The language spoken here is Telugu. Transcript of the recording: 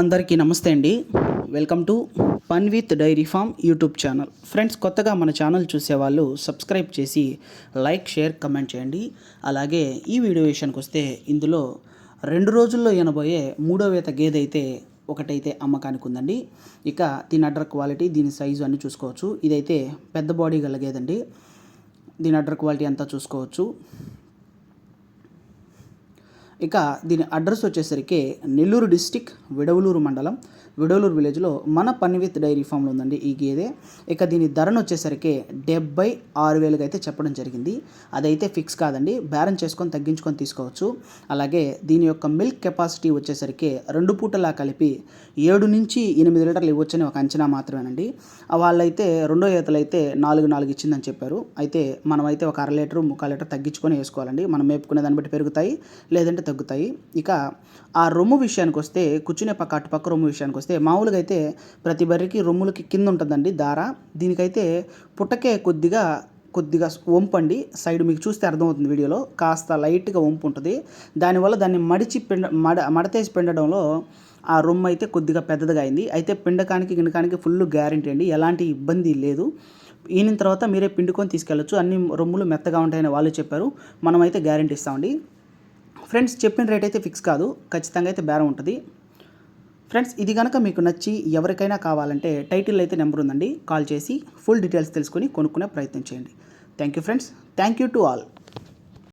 అందరికీ నమస్తే అండి. Welcome to fun with dairy farm YouTube channel. Friends కొత్తగా మన ఛానల్ చూసేవాళ్ళు సబ్స్క్రైబ్ చేసి లైక్ షేర్ కమెంట్ చేయండి. అలాగే ఈ వీడియో విషయానికి వస్తే ఇందులో రెండు రోజుల్లో ఎనబోయే మూడో వేత గేదె అయితే ఒకటైతే అమ్మకానికి ఉందండి. ఇక దీని అడ్డర్ క్వాలిటీ దీని సైజు అన్నీ చూసుకోవచ్చు. ఇదైతే పెద్ద బాడీ గల గేదండి. దీని అడ్డర్ క్వాలిటీ అంతా చూసుకోవచ్చు. ఇక దీని అడ్రస్ వచ్చేసరికి నెల్లూరు డిస్టిక్ విడవలూరు మండలం విడవలూరు విలేజ్లో మన పన్విత్ డైరీ ఫామ్లో ఉందండి ఈ గేదె. ఇక దీని ధరను వచ్చేసరికి డెబ్బై ఆరు వేలుగా అయితే చెప్పడం జరిగింది. అదైతే ఫిక్స్ కాదండి బేరం చేసుకొని తగ్గించుకొని తీసుకోవచ్చు. అలాగే దీని యొక్క మిల్క్ కెపాసిటీ వచ్చేసరికి రెండు పూటలా కలిపి ఏడు నుంచి ఎనిమిది లీటర్లు ఇవ్వచ్చని ఒక అంచనా మాత్రమేనండి. వాళ్ళైతే రెండో ఈతలు అయితే నాలుగు నాలుగు ఇచ్చిందని చెప్పారు. అయితే మనమైతే ఒక అర లీటరు ముక్కాలు లీటర్ తగ్గించుకొని వేసుకోవాలండి. మనం మేపుకునే దాన్ని బట్టి పెరుగుతాయి. లేదంటే తగ్గుతాయి. ఇక ఆ రొమ్ము విషయానికి వస్తే కూర్చునే పక్క అటుపక్క రొమ్ము విషయానికి వస్తే మామూలుగా అయితే ప్రతి బర్రెకి రొమ్ములకి కింద ఉంటుందండి దార. దీనికైతే పుట్టకే కొద్దిగా కొద్దిగా వంపండి సైడ్ మీకు చూస్తే అర్థమవుతుంది వీడియోలో. కాస్త లైట్గా వంపు ఉంటుంది. దానివల్ల దాన్ని మడిచి పిండ మడ మడతేసి పిండడంలో ఆ రొమ్ము అయితే కొద్దిగా పెద్దదిగా అయింది. అయితే పిండకానికి గిండకానికి ఫుల్ గ్యారంటీ అండి. ఎలాంటి ఇబ్బంది లేదు. ఈయన తర్వాత మీరే పిండుకొని తీసుకెళ్ళచ్చు. అన్ని రొమ్ములు మెత్తగా ఉంటాయని వాళ్ళు చెప్పారు. మనమైతే గ్యారంటీ ఇస్తామండి. ఫ్రెండ్స్ చెప్పిన రేట్ అయితే ఫిక్స్ కాదు. ఖచ్చితంగా అయితే బేరం ఉంటుంది. ఫ్రెండ్స్ ఇది కనుక మీకు నచ్చి ఎవరికైనా కావాలంటే టైటిల్ అయితే నెంబర్ ఉందండి. కాల్ చేసి ఫుల్ డీటెయిల్స్ తెలుసుకొని కొనుక్కునే ప్రయత్నం చేయండి. Thank you friends thank you to all